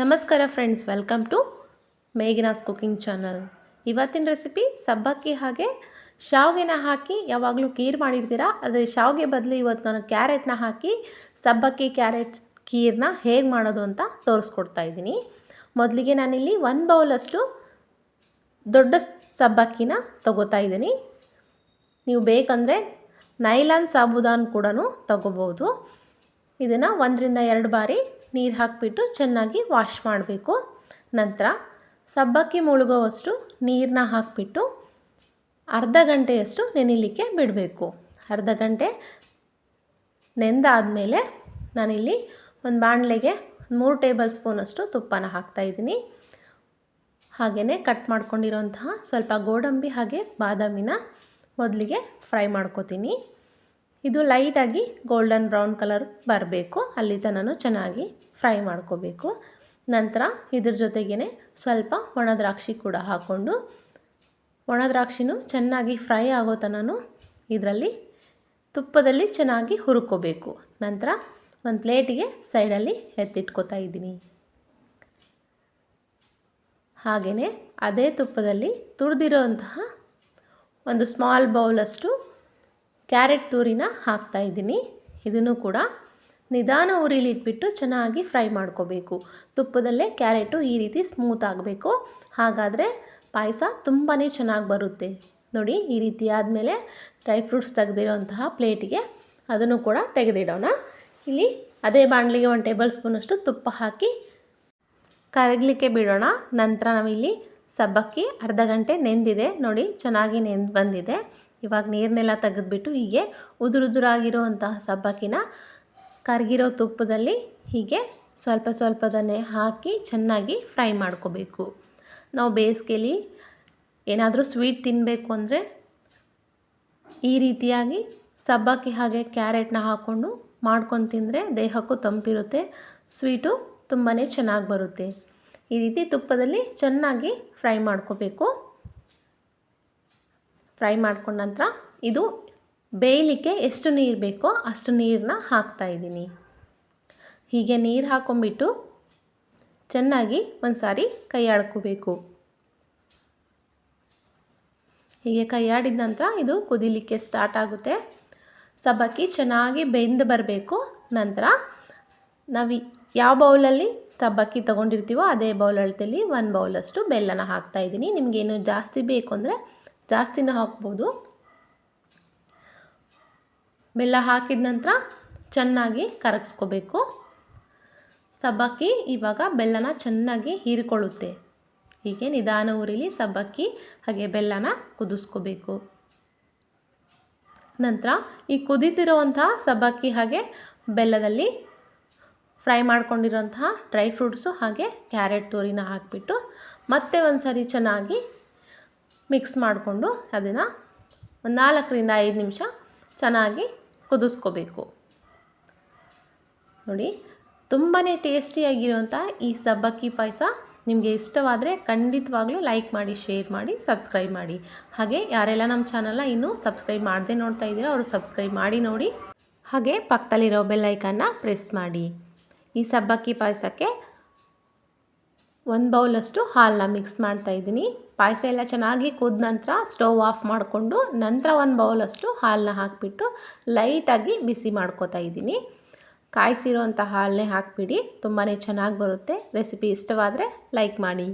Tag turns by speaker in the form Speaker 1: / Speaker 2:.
Speaker 1: ನಮಸ್ಕಾರ friends welcome to Meghana's cooking channel ಇವತ್ತಿನ recipe ಸಬ್ಬಕ್ಕಿ ಹಾಗೆ ಶಾವಿಗೆನ ಹಾಕಿ ಯಾವಾಗಲೂ ಖೀರ್ ಮಾಡಿರ್ತೀರಾ? ಆದರೆ ಶಾವಿಗೆ ಬದಲು ಇವತ್ತು ನಾನು ಕ್ಯಾರೆಟ್ನ ಹಾಕಿ ಸಬ್ಬಕ್ಕಿ ಕ್ಯಾರೆಟ್ ಖೀರ್ನ ಹೇಗೆ ಮಾಡೋದು ಅಂತ ತೋರಿಸ್ಕೊಡ್ತಾ ಇದ್ದೀನಿ. ಮೊದಲಿಗೆ ನಾನಿಲ್ಲಿ ಒಂದು ಬೌಲಷ್ಟು ದೊಡ್ಡ ಸಬ್ಬಕ್ಕಿನ ತಗೋತಾ ಇದ್ದೀನಿ. ನೀವು ಬೇಕಂದರೆ ನೈಲಾನ್ ಸಾಬುದಾನ್ ಕೂಡ ತಗೋಬೋದು. ಇದನ್ನು ಒಂದರಿಂದ ಎರಡು ಬಾರಿ ನೀರು ಹಾಕಿಬಿಟ್ಟು ಚೆನ್ನಾಗಿ ವಾಶ್ ಮಾಡಬೇಕು. ನಂತರ ಸಬ್ಬಕ್ಕಿ ಮುಳುಗೋವಷ್ಟು ನೀರನ್ನ ಹಾಕಿಬಿಟ್ಟು ಅರ್ಧ ಗಂಟೆಯಷ್ಟು ನೆನಿಲಿಕ್ಕೆ ಬಿಡಬೇಕು. ಅರ್ಧ ಗಂಟೆ ನೆಂದಾದಮೇಲೆ ನಾನಿಲ್ಲಿ ಒಂದು ಬಾಣಲೆಗೆ ಮೂರು ಟೇಬಲ್ ಸ್ಪೂನಷ್ಟು ತುಪ್ಪನ ಹಾಕ್ತಾಯಿದ್ದೀನಿ ಹಾಗೆಯೇ ಕಟ್ ಮಾಡ್ಕೊಂಡಿರೋಂತಹ ಸ್ವಲ್ಪ ಗೋಡಂಬಿ ಹಾಗೆ ಬಾದಾಮಿನ ಮೊದಲಿಗೆ ಫ್ರೈ ಮಾಡ್ಕೋತೀನಿ. ಇದು ಲೈಟಾಗಿ ಗೋಲ್ಡನ್ ಬ್ರೌನ್ ಕಲರ್ ಬರಬೇಕು. ಅಲ್ಲಿ ತನಕ ಚೆನ್ನಾಗಿ ಫ್ರೈ ಮಾಡ್ಕೋಬೇಕು. ನಂತರ ಇದ್ರ ಜೊತೆಗೇ ಸ್ವಲ್ಪ ಒಣ ದ್ರಾಕ್ಷಿ ಕೂಡ ಹಾಕ್ಕೊಂಡು, ಒಣ ದ್ರಾಕ್ಷಿನೂ ಚೆನ್ನಾಗಿ ಫ್ರೈ ಆಗೋ ತನಕ ಇದರಲ್ಲಿ ತುಪ್ಪದಲ್ಲಿ ಚೆನ್ನಾಗಿ ಹುರ್ಕೋಬೇಕು. ನಂತರ ಒಂದು ಪ್ಲೇಟಿಗೆ ಸೈಡಲ್ಲಿ ಎತ್ತಿಟ್ಕೋತಾ ಇದ್ದೀನಿ. ಹಾಗೆಯೇ ಅದೇ ತುಪ್ಪದಲ್ಲಿ ತುರಿದಿರೋಂತಹ ಒಂದು ಸ್ಮಾಲ್ ಬೌಲಷ್ಟು ಕ್ಯಾರೆಟ್ ತೂರಿನ ಹಾಕ್ತಾಯಿದ್ದೀನಿ ಇದನ್ನು ಕೂಡ ನಿಧಾನ ಉರಿಲಿ ಇಟ್ಬಿಟ್ಟು ಚೆನ್ನಾಗಿ ಫ್ರೈ ಮಾಡ್ಕೋಬೇಕು. ತುಪ್ಪದಲ್ಲೇ ಕ್ಯಾರೆಟು ಈ ರೀತಿ ಸ್ಮೂತ್ ಆಗಬೇಕು. ಹಾಗಾದರೆ ಪಾಯಸ ತುಂಬಾ ಚೆನ್ನಾಗಿ ಬರುತ್ತೆ. ನೋಡಿ, ಈ ರೀತಿ ಆದಮೇಲೆ ಡ್ರೈ ಫ್ರೂಟ್ಸ್ ತೆಗೆದಿರೋಂತಹ ಪ್ಲೇಟಿಗೆ ಅದನ್ನು ಕೂಡ ತೆಗೆದಿಡೋಣ. ಇಲ್ಲಿ ಅದೇ ಬಾಣಲಿಗೆ ಒಂದು ಟೇಬಲ್ ಸ್ಪೂನಷ್ಟು ತುಪ್ಪ ಹಾಕಿ ಕರಗಲಿಕ್ಕೆ ಬಿಡೋಣ. ನಂತರ ನಾವಿಲ್ಲಿ ಸಬ್ಬಕ್ಕಿ ಅರ್ಧ ಗಂಟೆ ನೆಂದಿದೆ. ನೋಡಿ, ಚೆನ್ನಾಗಿ ನೆಂದು ಬಂದಿದೆ. ಇವಾಗ ನೀರನ್ನೆಲ್ಲ ತೆಗೆದುಬಿಟ್ಟು ಹೀಗೆ ಉದುರುದುರಾಗಿರೋ ಅಂತಹ ಸಬ್ಬಕ್ಕಿನ ಕರಗಿರೋ ತುಪ್ಪದಲ್ಲಿ ಹೀಗೆ ಸ್ವಲ್ಪ ಸ್ವಲ್ಪದನ್ನೇ ಹಾಕಿ ಚೆನ್ನಾಗಿ ಫ್ರೈ ಮಾಡ್ಕೋಬೇಕು. ನಾವು ಬೇಸಿಗೆಲಿ ಏನಾದರೂ ಸ್ವೀಟ್ ತಿನ್ನಬೇಕು ಅಂದರೆ ಈ ರೀತಿಯಾಗಿ ಸಬ್ಬಕ್ಕಿ ಹಾಗೆ ಕ್ಯಾರೆಟ್ನ ಹಾಕ್ಕೊಂಡು ಮಾಡ್ಕೊಂಡು ತಿಂದರೆ ದೇಹಕ್ಕೂ ತಂಪಿರುತ್ತೆ, ಸ್ವೀಟು ತುಂಬಾ ಚೆನ್ನಾಗಿ ಬರುತ್ತೆ. ಈ ರೀತಿ ತುಪ್ಪದಲ್ಲಿ ಚೆನ್ನಾಗಿ ಫ್ರೈ ಮಾಡ್ಕೋಬೇಕು. ಫ್ರೈ ಮಾಡ್ಕೊಂಡ ನಂತರ ಇದು ಬೇಯಲಿಕ್ಕೆ ಎಷ್ಟು ನೀರು ಬೇಕೋ ಅಷ್ಟು ನೀರನ್ನ ಹಾಕ್ತಾಯಿದ್ದೀನಿ ಹೀಗೆ ನೀರು ಹಾಕೊಂಡ್ಬಿಟ್ಟು ಚೆನ್ನಾಗಿ ಒಂದು ಸಾರಿ ಕೈಯಾಡ್ಕೋಬೇಕು. ಹೀಗೆ ಕೈಯಾಡಿದ ನಂತರ ಇದು ಕುದಿಲಿಕ್ಕೆ ಸ್ಟಾರ್ಟ್ ಆಗುತ್ತೆ. ಸಬ್ಬಕ್ಕಿ ಚೆನ್ನಾಗಿ ಬೆಂದು ಬರಬೇಕು. ನಂತರ ನಾವು ಯಾವ ಬೌಲಲ್ಲಿ ಸಬ್ಬಕ್ಕಿ ತೊಗೊಂಡಿರ್ತೀವೋ ಅದೇ ಬೌಲ್ ಅಳತೆಯಲ್ಲಿ ಒಂದು ಬೌಲಷ್ಟು ಬೆಲ್ಲನ ಹಾಕ್ತಾಯಿದ್ದೀನಿ ನಿಮಗೇನು ಜಾಸ್ತಿ ಬೇಕು ಅಂದರೆ ಜಾಸ್ತಿನ ಹಾಕ್ಬೋದು. ಬೆಲ್ಲ ಹಾಕಿದ ನಂತರ ಚೆನ್ನಾಗಿ ಕರಗಿಸ್ಕೋಬೇಕು. ಸಬ್ಬಕ್ಕಿ ಇವಾಗ ಬೆಲ್ಲನ ಚೆನ್ನಾಗಿ ಹೀರಿಕೊಳ್ಳುತ್ತೆ. ಹೀಗೆ ನಿಧಾನ ಉರಿಲಿ ಸಬ್ಬಕ್ಕಿ ಹಾಗೆ ಬೆಲ್ಲನ ಕುದಿಸ್ಕೋಬೇಕು. ನಂತರ ಈ ಕುದೀತಿರುವಂತಹ ಸಬ್ಬಕ್ಕಿ ಹಾಗೆ ಬೆಲ್ಲದಲ್ಲಿ ಫ್ರೈ ಮಾಡ್ಕೊಂಡಿರೋಂತಹ ಡ್ರೈ ಫ್ರೂಟ್ಸು ಹಾಗೆ ಕ್ಯಾರೆಟ್ ತುರಿನ ಹಾಕಿಬಿಟ್ಟು ಮತ್ತೆ ಒಂದು ಸರಿ ಚೆನ್ನಾಗಿ ಮಿಕ್ಸ್ ಮಾಡಿಕೊಂಡು ಅದನ್ನು ಒಂದು ನಾಲ್ಕರಿಂದ ಐದು ನಿಮಿಷ ಚೆನ್ನಾಗಿ ಕುದಿಸ್ಕೋಬೇಕು. ನೋಡಿ ತುಂಬಾ ಟೇಸ್ಟಿಯಾಗಿರುವಂಥ ಈ ಸಬ್ಬಕ್ಕಿ ಪಾಯಸ ನಿಮಗೆ ಇಷ್ಟವಾದರೆ ಖಂಡಿತವಾಗ್ಲೂ ಲೈಕ್ ಮಾಡಿ ಶೇರ್ ಮಾಡಿ ಸಬ್ಸ್ಕ್ರೈಬ್ ಮಾಡಿ. ಹಾಗೆ ಯಾರೆಲ್ಲ ನಮ್ಮ ಚಾನಲ್ನ ಇನ್ನೂ ಸಬ್ಸ್ಕ್ರೈಬ್ ಮಾಡದೆ ನೋಡ್ತಾ ಇದ್ದೀರಾ ಅವರು ಸಬ್ಸ್ಕ್ರೈಬ್ ಮಾಡಿ ನೋಡಿ. ಹಾಗೆ ಪಕ್ಕದಲ್ಲಿರೋ ಬೆಲ್ಲೈಕನ್ನ ಪ್ರೆಸ್ ಮಾಡಿ. ಈ ಸಬ್ಬಕ್ಕಿ ಪಾಯಸಕ್ಕೆ ಒಂದು ಬೌಲಷ್ಟು ಹಾಲನ್ನ ಮಿಕ್ಸ್ ಮಾಡ್ತಾ ಇದ್ದೀನಿ. ಪಾಯಸ ಎಲ್ಲ ಚೆನ್ನಾಗಿ ಕುದ ನಂತರ ಸ್ಟವ್ ಆಫ್ ಮಾಡಿಕೊಂಡು ನಂತರ ಒಂದು ಬೌಲಷ್ಟು ಹಾಲನ್ನ ಹಾಕಿಬಿಟ್ಟು ಲೈಟಾಗಿ ಬಿಸಿ ಮಾಡ್ಕೋತಾ ಇದ್ದೀನಿ. ಕಾಯಿಸಿರೋಂಥ ಹಾಲನ್ನೇ ಹಾಕಿಬಿಡಿ. ತುಂಬಾ ಚೆನ್ನಾಗಿ ಬರುತ್ತೆ. ರೆಸಿಪಿ ಇಷ್ಟವಾದರೆ ಲೈಕ್ ಮಾಡಿ.